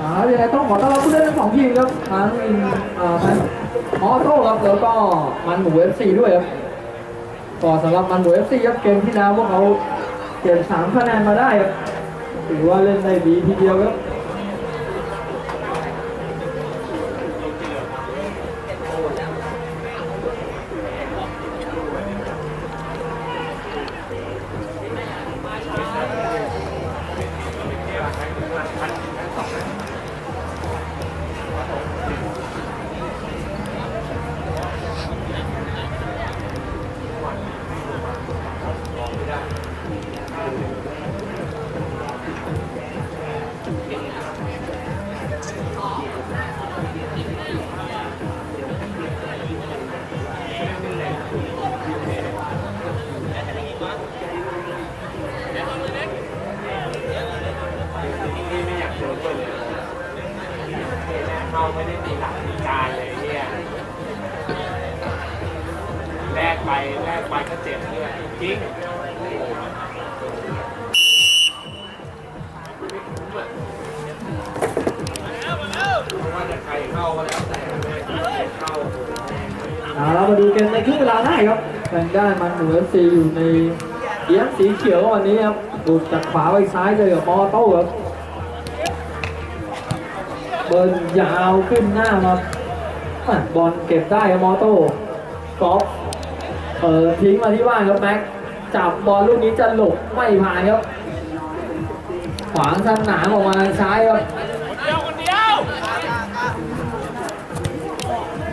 อ่ายังไงต้องขอต้อนรับผู้เล่นทั้งสองทีมครับทั้งอินอ่าทั้งออโต้ครับแล้วก็มันหมูเอฟซีด้วยครับก็สำหรับมันหมูเอฟซีครับเกมที่แล้วพวกเขาเก็บสามคะแนนมาได้ครับถือว่าเล่นได้ดีทีเดียวครับ ได้ครับทางด้มันเหมูเอฟซีอยู่ในเอียงสีเขียววันนี้ครับดูดจากขวาไปซ้ายเลยกับมอโต้ครับเบิร์นยาวขึ้นหน้ามาบอลเก็บได้ครับมอโต้กอล์ฟเปิดทิ้งมาที่ว่างครับแม็กจับบอลลูกนี้จะหลบไม่ผ่านครับขวางสนามออกมาซ้ายครับ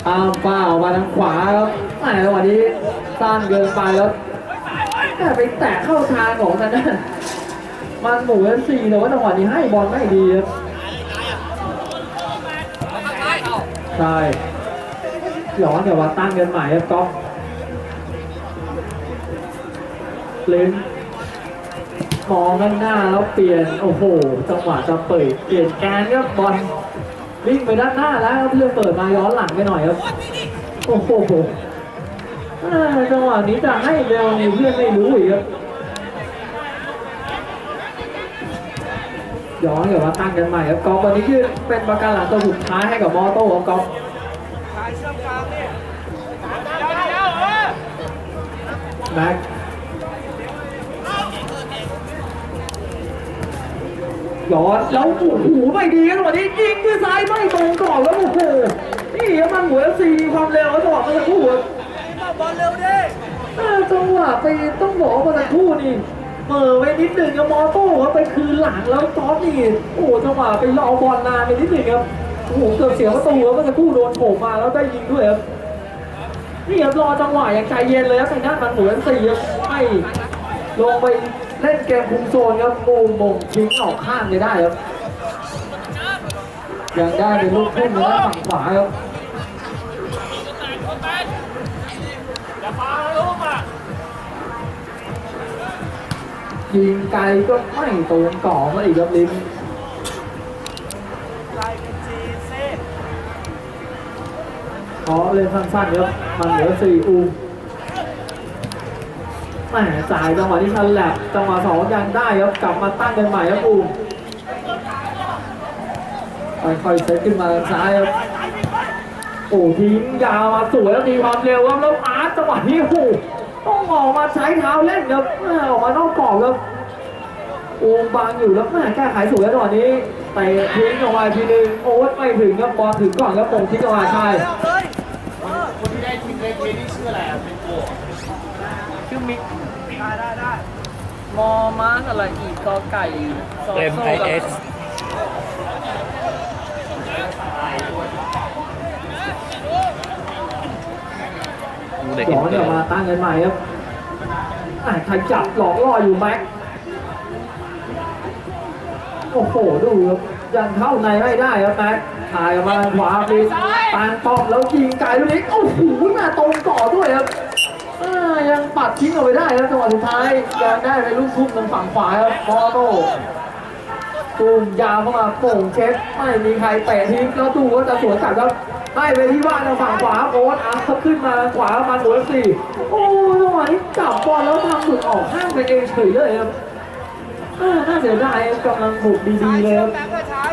ตามฝ้าออกมาทางขวาครับแหมวันนี้ สั้นเกินไปแล้วแหม่ไปแตะเข้าทางของทางด้านมันหมูเอฟซีแต่ว่าจังหวะนี้ให้บอลไม่ดีครับใช่ย้อนเดี๋ยวว่าตั้งกันใหม่ครับก๊อฟลิ้นมองข้างหน้าแล้วเปลี่ยนโอ้โห จังหวะจะเปิดเปลี่ยนแกนครับบอลวิ่งไปด้านหน้าแล้วครับเพื่อนเปิดมาย้อนหลังไปหน่อยครับ โอ้โห อ่าจังหวะนี้จะให้เร็วนี่เพื่อนไม่รู้อีกครับย้อนกลับมาตั้งกันใหม่ครับกอล์ฟวันนี้คือเป็นประการหลังตัวสุดท้ายให้กับมอโต้ครับกอล์ฟแม็กย้อนแล้วโอ้โหไม่ดีครับวันนี้ยิงด้วยซ้ายไม่ตรงกรอบแล้วโอ้โหนี่มันหัวซีความเร็วแล้วจังหวะเมื่อสักครู่ บอลเร็วดิอ่าจังหวะไปต้องบอกว่าเมื่อสักครู่นี่เหม่อไว้นิดหนึ่งกับมอโต้ครับไปคืนหลังแล้วจอร์ดนี่โอ้จังหวะไปรอบอลนานไปนิดหนึ่งครับโอ้โหเกือบเสียประตูครับเมื่อสักครู่โดนโผล่มาแล้วได้ยิงด้วยครับนี่ครับรอจังหวะอย่างใจเย็นเลยครับทางด้านมันหมุนสี่ครับไม่ลงไปเล่นเกมคุมโซนครับโมงมงทิ้งออกข้างไม่ได้ครับยังได้เป็นลูกพุ่งทางด้านฝั่งขวาครับ ยิงไกลก็ไม่ตรงกรอบมาอีกครับลิงลายเป็นจีเซขอเล่นสั้นๆครับมันเหลือสี่อูแหมจ่ายจังหวะที่ชันแหลบจังหวะสองยังได้ครับกลับมาตั้งกันใหม่ครับอูค่อยๆเซตขึ้นมาทางซ้ายครับโอ้ทิ้งยาวมาสวยแล้วมีความเร็วครับแล้วอาร์ตจังหวะนี้โอ้ ต้องออกมาใช้เท้าเล่นครับแม่ออกมานอกกรอบครับอูมบางอยู่แล้วแม่แก้ไขสวยแล้วจังหวะนี้เตะทิ้งออกมาอีกทีนึงโอ๊ตไม่ถึงครับบอลถึงก่อนครับโป่งทิ้งออกมาใช่เอาเลยคนที่ได้ทีมเล็กเนี่ชื่ออะไรอะเป็นโกชื่อมิกได้ได้ได้มอมาสอะไรอีกกอไก่ซอเอ็มโซ่ไอกับ เอสเด็กหลเห็นอกเกิเดี๋ยวนมาตั้งกันใหม่ครับอะขยับหลอกล่ออยู่แม็กโอ้โหดูครับยังเข้าในไม่ได้ครับแม็กถ่ายออกมาขวาปีตางป้อมแล้วยิงไกลลูกนี้โอ้โหมาตรงก่อด้วยครับอ่ายังปัดทิ้งเอาไปได้ครับจังหวะสุดท้ายยังได้ไปลูกทุ่มทางฝั่งขวาครับมอโต้ ตูมยาวเข้ามาโป่งเช็คไม่มีใครเตะทิ้งแล้วดูว่าจะสวนกลับครับให้ไปที่ว่างทางฝั่งขวาโอ๊ตอาร์ตขึ้นมาขวามาหัวสี่โอ้จังหวะนี้จับบอลแล้วทำหลุดออกข้างไปเองเฉยเลยครับอ่าน่าเสียดายครับกำลังบุกดีๆเลยครับแบงค์ก็ใช้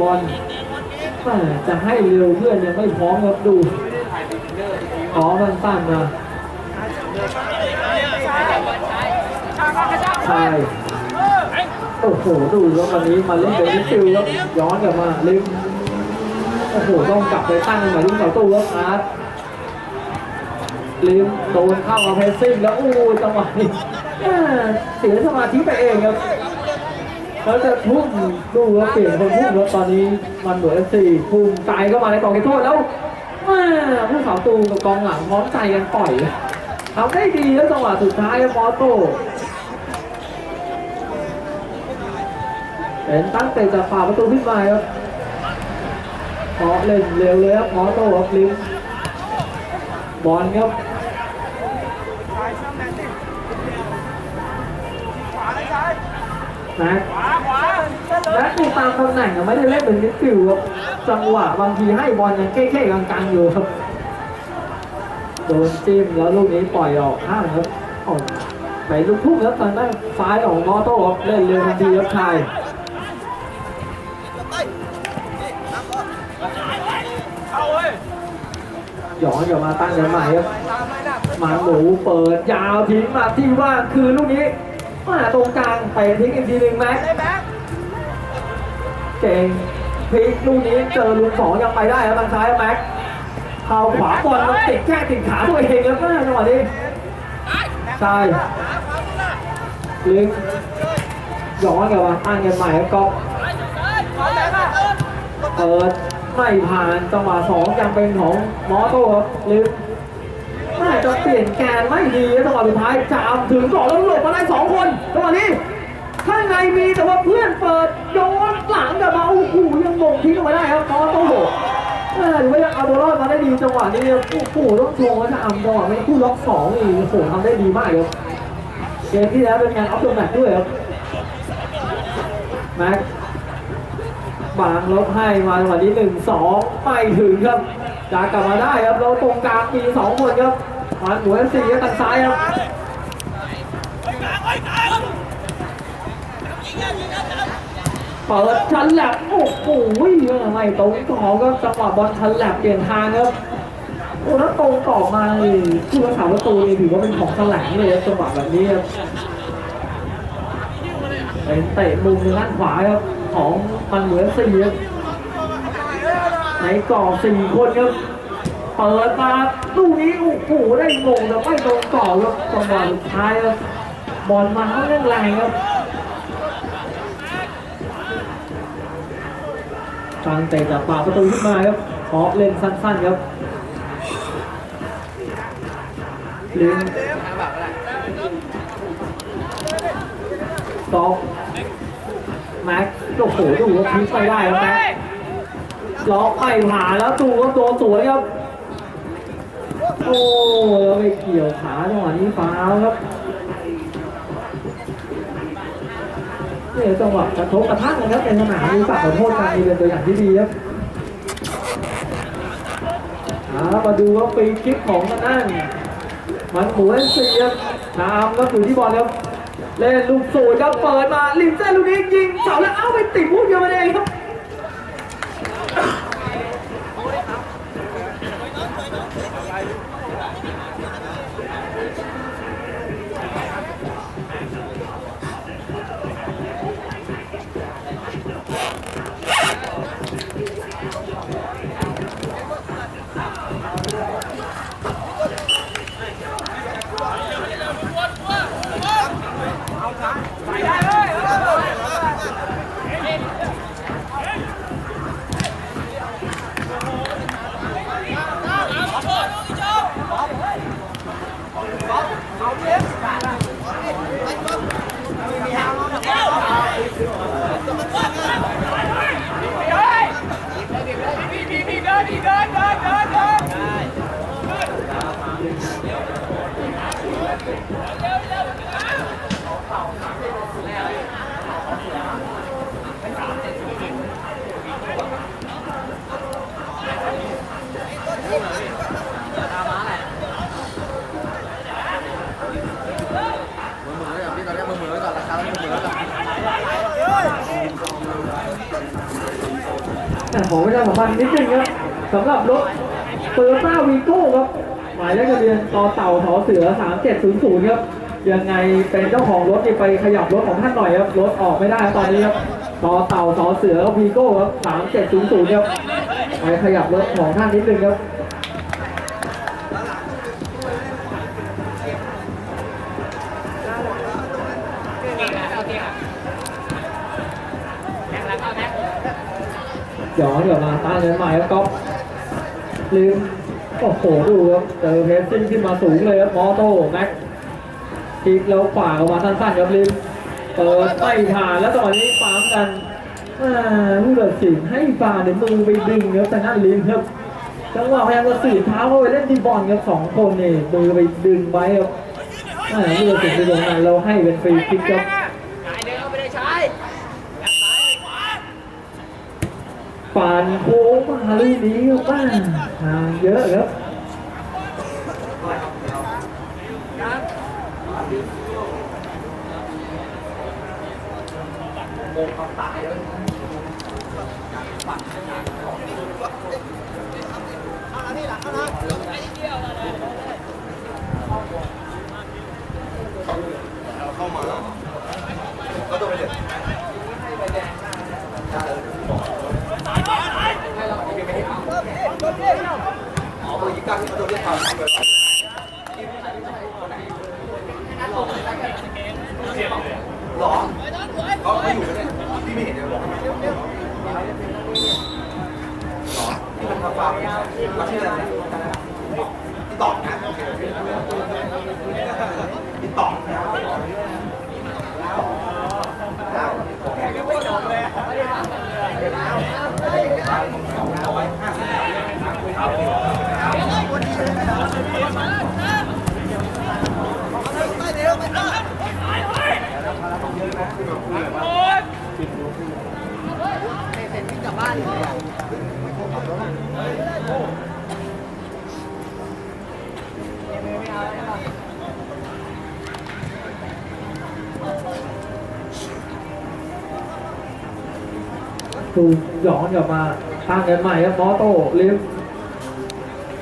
บอลแม่จะให้เร็วเพื่อนยังไม่พร้อมครับดูขอมันสั้นๆนะ ใช่โอ้โหดูแล้ววันนี้มาเล่นเดนิสฟิลแล้วย้อนกลับมาลิมโอ้โหต้องกลับไปตั้งใหม่ลูกเสาตู้แล้วอาร์ตลิมโดนเข้ามาเพรสซิ่งแล้วโอ้จังหวะนี้เสียสมาธิไปเองครับแล้วจะทุ่มดูแล้วเปลี่ยนคนทุ่มแล้วตอนนี้มันเหมือนสี่พุ่มใจเข้ามาในกองเขตโทษแล้วผู้สาวตูกับกองหลังพร้อมใจกันปล่อยทำได้ดีแล้วจังหวะสุดท้ายมอโต้ เป็นตั้งเตะจากฝ่าประตูขึ้นมาครับขอเล่นเร็วเลยครับมอโต้ครับลิมบอลครับซ้ยช่างแมนติขวาเลยซ้ายนะขวาขวาเส้นเลยและดูตามตำแหน่งไม่ได้เล่นเป็นมิดฟิลด์ครับจังหวะบางทีให้บอลยังเก้ๆกลางๆอยู่ครับโดนจิ้มแล้วลูกนี้ปล่อยออกข้างครับออกไปลูกทุ่งแล้วตอนนั้นซ้ายของมอโต้เล่นเร็วทันทีครับชาย หยอนกลับมาตั้งกันใหม่ครับมไม่ได้หมาหมูเปิดยาวทิ้งมาที่ว่างคือลูกนี้มาตรงกลางไปทิ้งอีกทีหนึ่งแม็กได้แบ็คเก่งพลิกลูกนี้เจอลูกสองยังไปได้ครับทางซ้ายแม็กเท้าขวาบอลมันติดแค่ติดขาตัวเองแล้วก็จังหวะนี้ใช่ลึกย้อนกลับมาตั้งกันใหม่ครับก็เปิด ไม่ผ่านจังหวะสองยังเป็นของมอโต้ครับลึกน่าจะเปลี่ยนแกนไม่ดีจังหวะสุดท้ายจามถึงสองแล้วหลบมาได้สองคนจังหวะนี้ข้างในมีแต่ว่าเพื่อนเปิดโยนหลังกลับมาโอ้โหยังมงทิ้งเอาไว้ได้ครับมอโต้เออหรือว่ายังเอาตัวรอดมาได้ดีจังหวะนี้เนี่ยโอ้โหต้องชมว่าจะอำจังหวะไม่คู่ล็อกสองนี่โอ้โหทำได้ดีมากครับเกมที่แล้วเป็นงานออฟเดอะแมตช์ด้วยครับแม็ก บางลบให้มาวันนี้หนึ่งสองไม่ถึงครับจะกลับมาได้ครับเราตรงกลางมีสองคนครับมันหัวสี่ก็ทางซ้ายครับเปิดชันแลบโอ้โหไม่ตรงต่อครับจังหวะบอลชันแลบเปลี่ยนทางครับโอ้แล้วตรงต่อมานี่ผู้รักษาประตูนี่ถือว่าเป็นของแถลงเลยจังหวะแบบนี้ครับเป็นเตะมุมด้านขวาครับของ มันเหมือนสี่ครับในกรอบสี่คนครับ เปิดมาลูกนี้โอ้โหได้งงแต่ไม่ตรงกรอบครับจังหวะสุดท้ายครับบอลมาเขาเล่นแรงครับทางเตะจากปากประตูขึ้นมาครับเคาะเล่นสั้นๆครับลิงตอกแม็กซ์ โอ้โหดูว่าพลิกไปได้ครับแม็กซ์ล็อกไม่ผ่านแล้วดูครับตัวสวยครับ โอ้แล้วไปเกี่ยวขาจังหวะนี้ฟาวครับเนี่ยจังหวะกระทบกระทั่งกันครับเป็นสนามมีฝากขอโทษกันนี่เป็นตัวอย่างที่ดีครับอ่ามาดูว่าปีคลิปของมันนั่นมันหมูเอ็นซีครับน้ำก็อยู่ที่บอลครับ เล่นลูกสวยครับเปิดมาลิมเส้นลูกนี้ยิงเสาแล้วเอ้าไปติดพูดเดียวมาเองครับ แต่ขอปะชาสัมพันธ์นิดนึงครับสำหรับรถโตโยต้าวีโก้ครับ หมายเลขทะเบียนต่อเต่าถอเสือ 3700 ครับ ยังไงเป็นเจ้าของรถนี่ไปขยับรถของท่านหน่อยครับ รถออกไม่ได้ตอนนี้ครับ ต่อเต่าถอเสือวีโก้ครับ 3700 ครับ ไปขยับรถของท่านนิดนึงครับย้อนกลับมาตั้งเงินใหม่แล้วก็ลืม โอ้โหดูครับเจอเพสซิ่งขึ้นมาสูงเลยครับมอโต้แม็กทีกแล้วขวาออกมาสั้นๆครับลืมเปิดไม่ผ่านแล้วตอนนี้ปั๊มกันอ่าผู้ตัดสินให้ฟาในมือไปดึงครับแต่นั่นลืมครับจังหวะพยายามจะสื่อเท้าเข้าไปเล่นที่บอลครับสองคนนี่มือไปดึงไว้ครับอ่าผู้ตัดสินไปตรงนั้นเราให้เป็นฟรีคิกครับ ปานโค้งมาลูกนี้ครับบ้านทางเยอะครับอ๋ อเบอร์ยี่สิบเก้าที่เขาโดนเรียกความเบอร์หรอเขาเขาอยู่เลยพี่ไม่เห็นเลยบอกหรอที่มันทำฟาร์มเขาชื่ออะไรนะพี่ต่องนะพี่ต่องนะ ดูย้อนกลับมาตั้งเงินใหม่ครับมอโต้ลิฟต์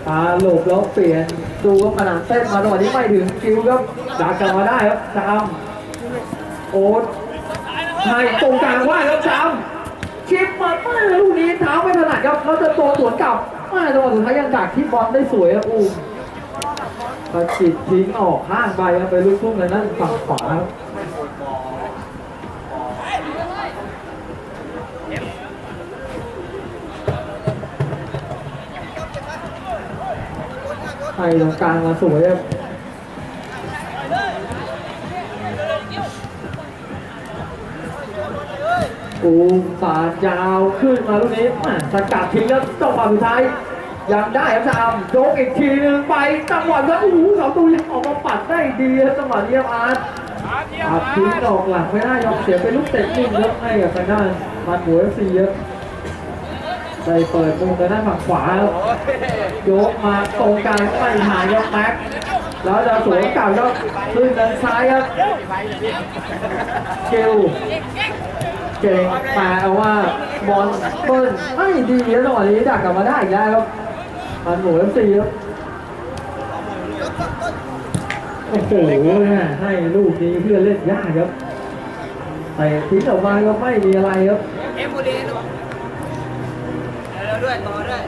ตาหลบแล้วเปลี่ยนดูว่าขนาดเต้นมาตอนนี้ไม่ถึงคิวครับดักกลับมาได้ครับจามโอ๊ตให้ตรงกลางว่าแล้วจามชิปมาป้าลูกนี้เท้าไม่ถนัดครับแล้วจะตัวสวนกลับไมาจังหวะสุดท้ายยังดักที่บอลได้สวยครับอูประจิตทิ้งออกข้างไปครับไปลูกทุ่งในนั้นฝั่งขวาครับ ไทยตรงกลางมาสวยครับอูมปาดยาวขึ้นมาลูกนี้อะสกัดทิ้งแล้วจังหวะสุดท้ายยังได้ครับชามยกอีกทีหนึงไปจังหวะแล้วโอ้โหเสาตูยังออกมาปัดได้ดีครับจังหวะนี้ครับอาร์ตปัดทิ้งออกหลังไม่ได้ยอมเสียเป็นลูกเตะนิ่งครับให้กับทางด้านมันหัวเอฟซีครับ ได้เปิดมุมทางด้านฝั่งขวาครับยกมาตรงกลางไม่หายยกแม็กแล้วจะสวนกลับยกขึ้นด้านซ้ายครับเกลเก่งแต่ว่าบอลเปิ้ลไม่ดีแล้วจังหวะนี้ดักกลับมาได้อีกแล้วครับมันหมูเอฟซีครับโอ้โหให้ลูกนี้เพื่อนเล่นยากครับแต่ทิ้งออกมาก็ไม่มีอะไรครับเอ็มโมเดลแล้วด้วยต่อด้วย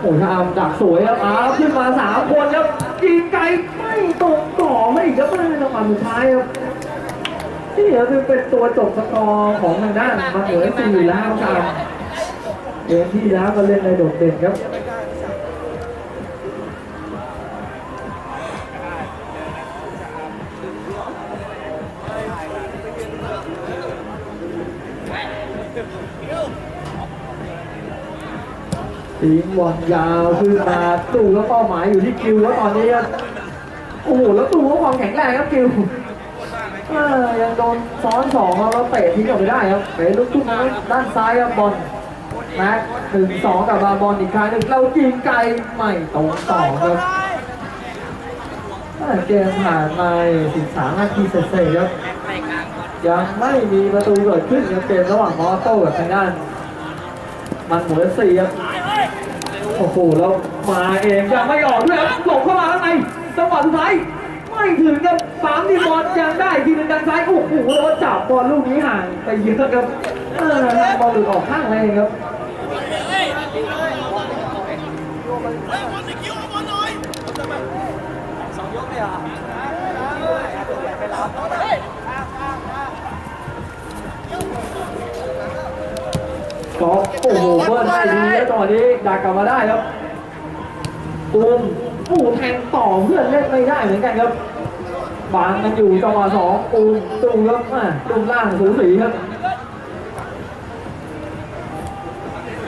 โอ้ทามดักสวยครับอาขึ้นมาสามคนครับยิงไกลไม่ตรงต่อไม่อีกครับไม่จังหวะสุดท้ายครับที่เหลือคือเป็นตัวจบสกอร์ของทางด้านมาเหลือสี่แล้วครับเกมที่แล้วก็เล่นในโดดเด่นครับ ทีมบอลยาวขึ้นมาตู้แล้วเป้าหมายอยู่ที่คิวแล้วตอนนี้โอ้โหแล้วตู้ก็ความแข็งแรงครับคิวยังโดนซ้อนสองแล้วเตะทิ้งออกไปได้ครับเป็นลูกทุ่งด้านซ้ายครับบอลแม็กหนึ่งสองกับมาบอลอีกครั้งหนึ่งเรายิงไกลไม่ตรงต่อครับเกมผ่านมาสิบสามนาทีเสร็จๆครับ ยังไม่มีประตูเกิดขึ้นในเกมระหว่างมอโต้กับทางด้าน มันหมูเอฟซีครับโอ้โหแล้วมาเองยังไม่ออกด้วยครับหลบเข้ามาข้างในจังหวะสุดท้ายไม่ถึงกับสามทีบอลยังได้ทีนึงดันซ้ายโอ้โหแล้วจับบอลลูกนี้ห่างไปเยอะครับออบอลหลุดออกข้างเลยครับ โอ้โหเบิ้ลได้ดีแล้วจังหวะนี้ดักกลับมาได้ครับตูมโอ้โหแทงต่อเพื่อนเล่นไม่ได้เหมือนกันครับบางกันอยู่จังหวะสองตูมตูมครับอะตูมล่างสูสีครับ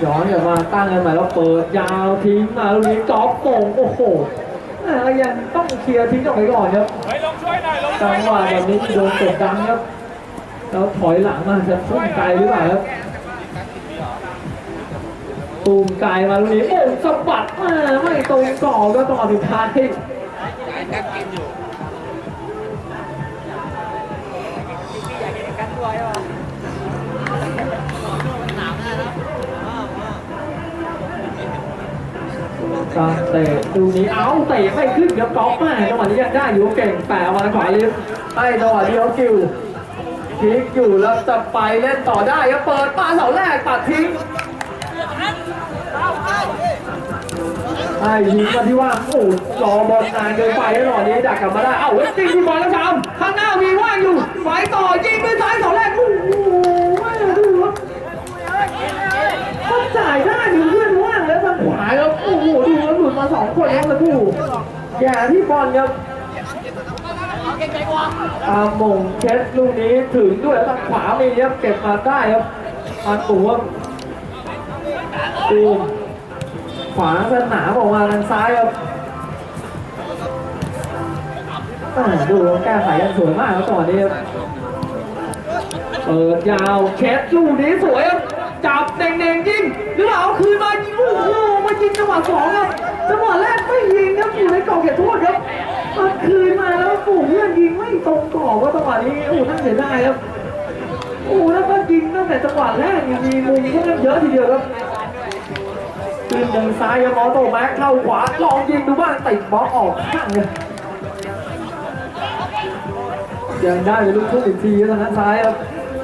ย้อนกลับมาตั้งกันใหม่แล้วเปิดยาวทิ้งมาลูกนี้จอบโป่งโอ้โหแม่ยังต้องเคลียร์ทิ้งออกไปก่อนครับจังหวะแบบนี้โดนกดดันครับแล้วถอยหลังมาจะพุ่งไกลหรือเปล่าครับ ตูมไกลมาลูกนี้โอ้สะบัดมาไม่ตรงกรอบก็ต่อสุดท้ายกันตัวใช่ปะการเตะดูนี้เอ้าเตะไม่ขึ้นครับกอล์ฟมาจังหวะนี้ยังได้อยู่เก่งแปะมาขวาลิฟต์ให้จังหวะนี้เขากิวพลิกอยู่แล้วจะไปเล่นต่อได้ครับเปิดปาเสาแรกตัดทิ้ง ไอ้ยิงมาที่ว่างโอ้รอบอลนานเกินไปแล้วหน่อยนี้ดักกลับมาได้เอ้าเวสติ้งที่บอลแล้วทำข้างหน้ามีว่างอยู่ไฟต่อยิงด้วยซ้ายเสาแรกโอ้โหแม่ดูครับมันจ่ายได้อยู่เพื่อนว่างแล้วทางขวาครับโอ้โหดูแล้วหลุดมาสองคนครับตะกู้แย่ที่บอลครับอามงเคสลูกนี้ถึงด้วยทางขวามีครับเก็บมาได้ครับอันตัวตูม ขวาสนามออกมาทางซ้ายครับอ่าดูแล้วแก้ไขกันสวยมากครับตอนนี้ครับเปิดยาวเช็ดลูกนี้สวยครับจับเด้งๆยิงหรือเปล่าเอาคืนมายิงโอ้โหมายิงจังหวะสองครับจังหวะแรกไม่ยิงครับอยู่ในกรอบเขตโทษครับมาคืนมาแล้วโอ้โหเพื่อนยิงไม่ตรงกรอบว่าจังหวะนี้โอ้โหน่าเสียดายครับโอ้แล้วก็ยิงตั้งแต่จังหวะแรกมีมุมค่อนข้างเยอะทีเดียวครับ ขึ้นทางซ้ายครับมอโตแม็กเข้าขวาลองยิงดูบ้างติดบล็อกออกข้างเลยยังได้เป็นลูกทุ่งอีกทีทางด้านซ้ายครับ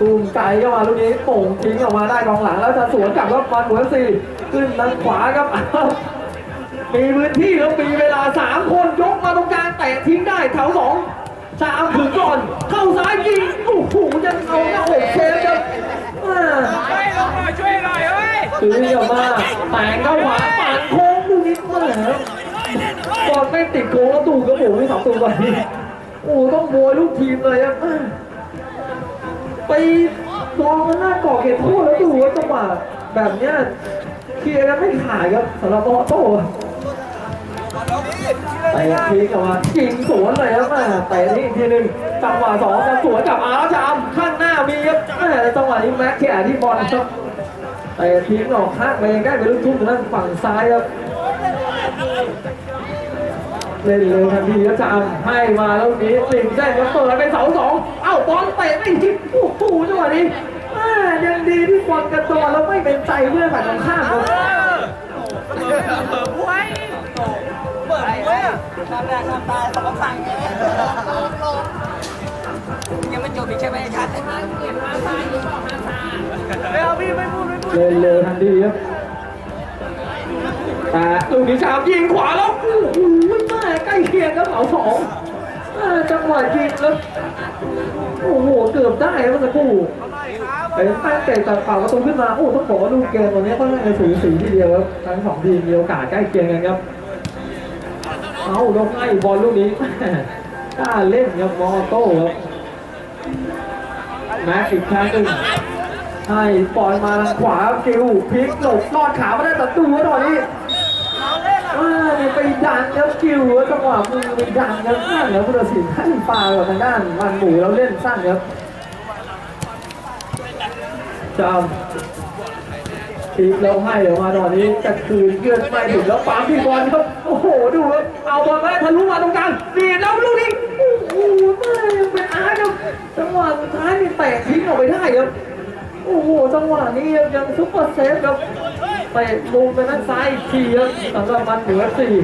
ตูมไกลเข้ามาลูกนี้โป่งทิ้งออกมาได้กองหลังแล้วจะสวนกลับแล้วมาหัวสี่ขึ้นทางขวาครับมีพื้นที่แล้วมีเวลาสามคนยกมาตรงกลางเตะทิ้งได้แถวสองชามถึงก่อน เข้าซ้ายยิงโอ้โหยังเอาหน้าอกเชฟครับอ่าเฮ้ยหน่อยช่วยหน่อย ซื้อเยอะมากแต่งเข้าขวาปาดโค้งดูนิดมากครับบอลไม่ติดโค้งแล้วตูกระโปงที่สองตัวก่อนนี้โอ้ต้องโวยลูกทีมเลยครับไปลองมันหน้าก่อเขตโทษแล้วดูว่าจังหวะแบบเนี้ยเคลียร์กันไม่ขาดครับสำหรับออโต้แต่พลิกออกมายิงสวนเลยครับแต่นี่อีกทีหนึ่งจังหวะสองจะสวนกับอาร์ชามข้างหน้ามีครับแม่จังหวะนี้แม็กแค่ที่บอลครับ แต่ทิ้งออกข้างไปยังได้เป็นลูกทุ่งทางด้นฝั่งซ้ายครับเล่นเร็วทันทีก็จะเอาให้มาแล้วนี้ติ่งเส้นแล้วเปิดไปเสาสองเอ้าบอลเตะไม่ทิ้งโอ้โหจังหวะนี้ยังดีที่บอลกระโดดแล้วไม่เป็นใจเพื่อนฝ่ายตรงข้ามครับเปิดบวยเปิดบวยทำแรกทำตายสองฝั่งยังไม่จบอีกใช่ไหมชัดไม่เอาพี่ไม่พูดไม่พูด เล่นเร็วทันทีครับแต่ลูกนี้ชามยิงขวาแล้วโอ้โหแม่ใกล้เคียงกับเสาสองจังหวะยิงแล้วโอ้โหเกือบได้เมื่อสักครู่เป็นแป้งเตะจากปากประตูขึ้นมาโอ้ต้องบอกว่าลูกเกมตัวนี้ค่อนข้าจะสูสีทีเดียวครับทั้งสองทีมมีโอกาสใกล้เคียงกันครับเอาลงให้บอลลูกนี้กล้าเล่นครับมอโต้ครับแม็กอีกครั้งหนึ่ง ให้ปล่อยมาทางขวากิวพลิกหลบลอดขามาได้แต่ตัวตอนนี้ว่าเนี่ยไปดันครับกิวจังหวะมือไปดันครับนั่นแล้วพุทธศิลป์ให้ปากับทางด้านมันหมูแล้วเล่นสั้นครับจำทีเราให้ออกมาตอนนี้จะคืนเกือนไม่ถึงแล้วปั๊มพี่บอลครับโอ้โหดูครับเอาบอลมาทะลุมาตรงกลางเบียแล้วลูกนี้โอ้โหแม่ยังเป็นอาร์ตครับจังหวะสุดท้ายนี่เตะครับ โอ้โหจังหวะนี้ยังซุปเปอร์เซฟครับเตะมุมไปด้านซ้ายอีกทีครับสำหรับมันเหนือสี่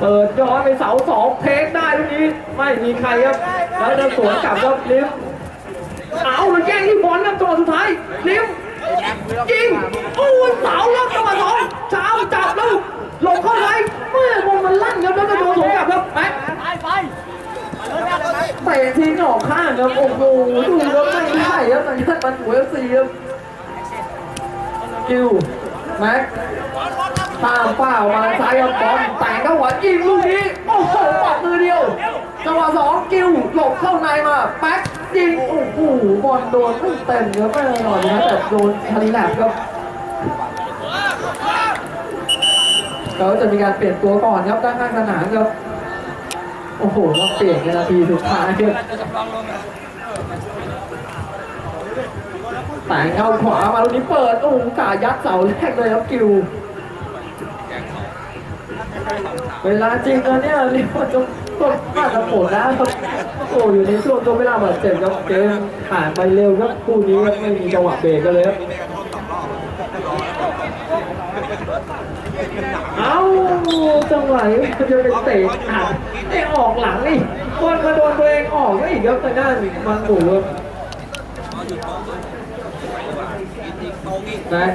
เปิดย้อนไปเสาสองเทคได้ลูกนี้ไม่มีใครครับแล้วจะสวนกลับครับลิฟเอาแล้วแย่งที่บอลครับจังหวะสุดท้ายลิฟยิงโอ้ยเสาแล้วจังหวะสองเช้าจับแล้วหลงเข้าไปเมื่อบอลมันลั่นครับแล้วก็โดนสวนกลับครับแม็กไปไป เตะทิ้งออกข้างครับโอ้โหดูครับไม่ได้ครับแต่ยันมันหัวสีครับกิวแม็กตามเป้ามาซ้ายครับบอลแต่งเข้าหัวยิงลูกนี้โอ้โหปัดมือเดียวจังหวะสองกิวหลบเข้าในมาแม็กยิงโอ้โหบอลโดนไม่เต็มครับไม่หน่อยนะแต่โดนทันแลบครับเขาจะมีการเปลี่ยนตัวก่อนครับด้านข้างสนามครับ โอ้โหมาเปลี่ยนในนาทีสุดท้ายแต่งเข้าขวามาลูกนี้เปิด โอ้โหกายัดเสาแรกเลยครับกิวเวลาจริงแล้วเนี่ยเรียกว่าจะก็น่าจะหมดแล้วโอ้อยู่ในช่วงตัวเวลาบาดเจ็บครับเกมผ่านไปเร็วครับคู่นี้ไม่มีจังหวะเบรกกันเลยครับ เอา จังหวะนี้มันจะเป็นเตะอัดไอ้ออกหลังนี่บอลมาโดนตัวเองออกก็อีกครับทางด้านมันหมูครับนะ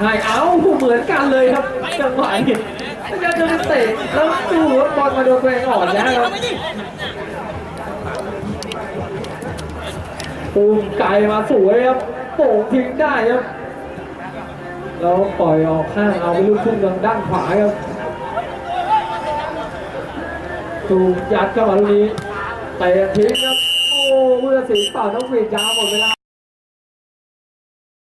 ให้เอาเหมือนกันเลยครับจังหวะนี้มันจะจะเป็นเตะแล้วดูว่าบอลมาโดนตัวเองออกนะครับปูมไกลมาสวยครับโป่งทิ้งได้ครับแล้วปล่อยออกข้างเอาไปลูกทุ่งทางด้านขวาครับ ถูกยัดเข้ามาลูกนี้เตะทิ้งครับโอ้เมื่อสีเป่าต้องหวีดยาวหมดเวลา